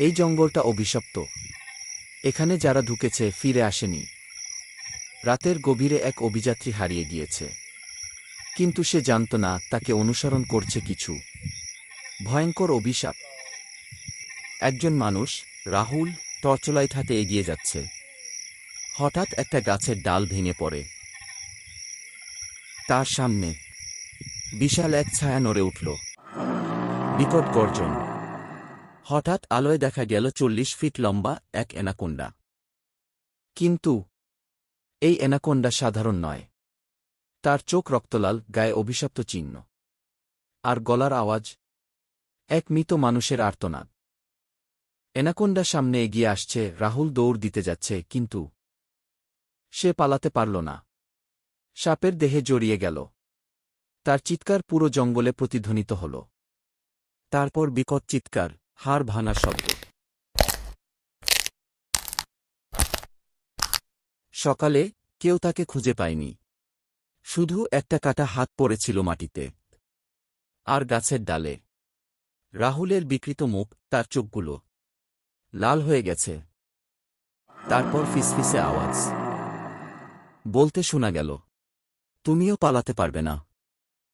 এই জঙ্গলটা অভিশপ্ত। এখানে যারা ঢুকেছে, ফিরে আসেনি। রাতের গভীরে এক অভিযাত্রী হারিয়ে গিয়েছে। কিন্তু সে জানত না, তাকে অনুসরণ করছে কিছু। ভয়ঙ্কর অভিশাপ। একজন মানুষ, রাহুল, টর্চলাইট হাতে এগিয়ে যাচ্ছে। হঠাৎ একটা গাছের ডাল ভেঙে পড়ে। তার সামনে বিশাল এক ছায়া নড়ে উঠল। বিকট গর্জন। হঠাৎ আলোয় দেখা গেল চল্লিশ ফিট লম্বা এক এনাকোন্ডা। কিন্তু এই এনাকোন্ডা সাধারণ নয়। তার চোখ রক্তলাল, গায়ে অভিশপ্ত চিহ্ন। আর গলার আওয়াজ এক মৃত মানুষের আর্তনাদ। এনাকোন্ডা সামনে এগিয়ে আসছে, রাহুল দৌড় দিতে যাচ্ছে, কিন্তু সে পালাতে পারল না। সাপের দেহে জড়িয়ে গেল। তার চিৎকার পুরো জঙ্গলে প্রতিধ্বনিত হল। তারপর বিকট চিৎকার। হাড় ভাঙার শব্দ। সকালে কেউ তাকে খুঁজে পায়নি। শুধু একটা কাটা হাত পড়েছিল মাটিতে। আর গাছের ডালে। রাহুলের বিকৃত মুখ, তার চোখগুলো। লাল হয়ে গেছে। তারপর ফিসফিসে আওয়াজ। বলতে শোনা গেল, তুমিও পালাতে পারবে না।